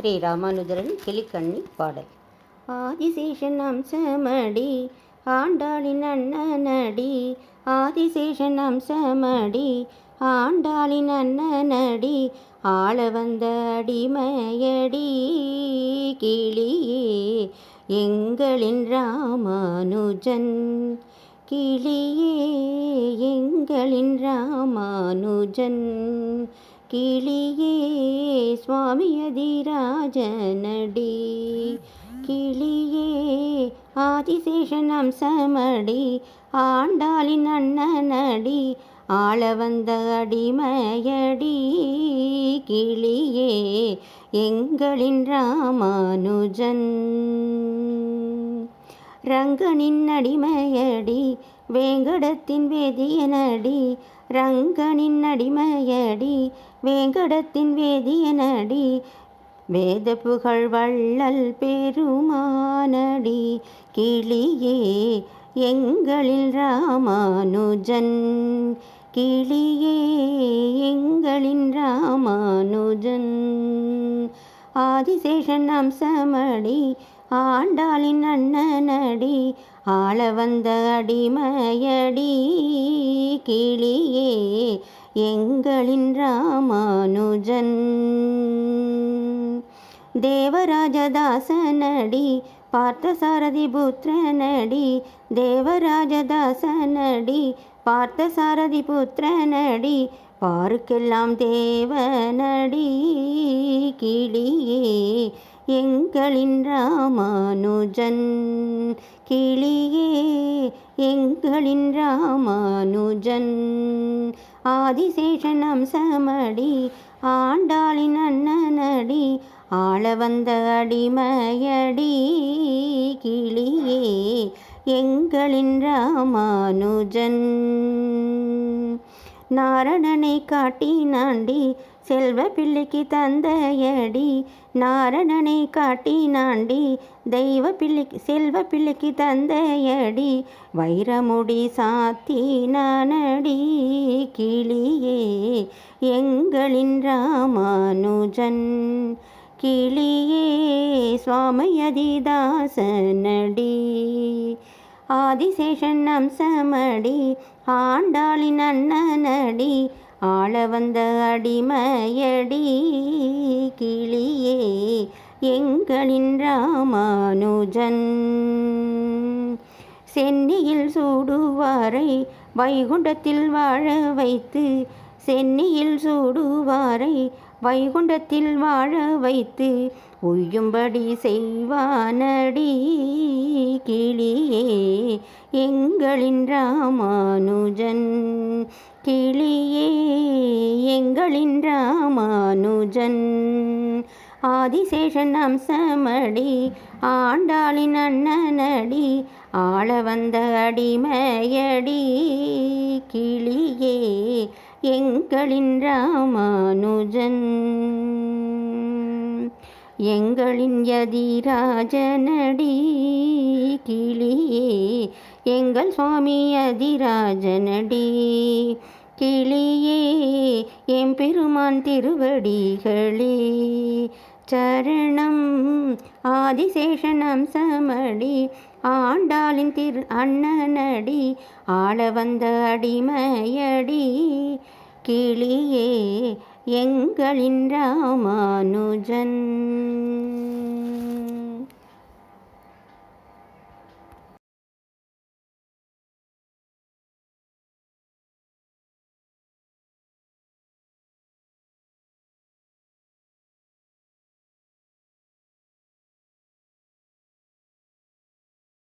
ஸ்ரீ ராமானுஜரன் கிளிக்கண்ணி பாடல். ஆதிசேஷன் அம்சமடி ஆண்டாளின் அண்ணனடி. ஆதிசேஷன் அம்சமடி ஆண்டாளின் அண்ணனடி. ஆள வந்த அடிமையடி கிளியே எங்களின் ராமானுஜன். கிளியே எங்களின் ராமானுஜன். கிளியே சுவாமி அதிராஜனடி கிளியே ஆதிசேஷன் அம்சமடி ஆண்டாளின் அண்ணனடி ஆள வந்த அடிமையடி. கிளியே எங்களின் ராமானுஜன். ரங்கனின் அடிமையடி. வேங்கடத்தின் வேதியனடி. ரங்கனின் அடிமையடி வேங்கடத்தின் வேதியனடி வேத புகழ் வள்ளல் பெருமானடி. கிளியே எங்களில் ராமானுஜன் கிளியே எங்களின் ராமானுஜன். ஆதிசேஷன் அம்சமடி ஆண்டாளின் அண்ணனடி ஆள வந்த அடிமையடி கிளியே எங்களின் ராமானுஜன். தேவராஜதாசனடி பார்த்தசாரதி புத்திரனடி தேவராஜதாசனடி பார்த்தசாரதி புத்திரனடி பாருக்கெல்லாம் தேவனடி கிளியே. எங்களின் ராமானுஜன். கிளியே எங்களின் ராமானுஜன். ஆதிசேஷன் அம்சமடி ஆண்டாளின் அண்ணனடி ஆள வந்த அடிமையடி. கிளியே எங்களின் ராமானுஜன். நாரணனை காட்டினாண்டி செல்வ பிள்ளைக்கு தந்தையடி நாரணனை காட்டினாண்டி தெய்வ பிள்ளைக்கு செல்வ பிள்ளைக்கு தந்தையடி வைரமுடி சாத்தி நானடி கிளியே எங்களின் ராமானுஜன். கிளியே சுவாமியதிதாசனடி ஆதிசேஷன் அம்சமடி ஆண்டாளின் அண்ணனடி ஆள வந்த அடிமையடி கிளியே எங்களின் ராமானுஜன்? சென்னியில் சூடுவாரை வைகுண்டத்தில் வாழ வைத்து சென்னியில் சூடுவாரை வைகுண்டத்தில் வாழ வைத்து உய்யும்படி செய்வானடி. கிளியே எங்களின் ராமானுஜன். கிளியே எங்களின் ராமானுஜன். ஆதிசேஷன் அம்சமடி ஆண்டாளின் அண்ணனடி ஆள வந்த அடிமையடி. கிளியே எங்களின் ராமானுஜன். எங்களின் யதிராஜனடி கிளியே எங்கள் சுவாமி அதிராஜனடி கிளியே எம் பெருமான் திருவடிகளே. சரணம் ஆதிசேஷனம் சமடி ஆண்டாளின் திரு அண்ணனடி ஆள வந்த அடிமையடி. கிளியே எங்களின் ராமானுஜன்.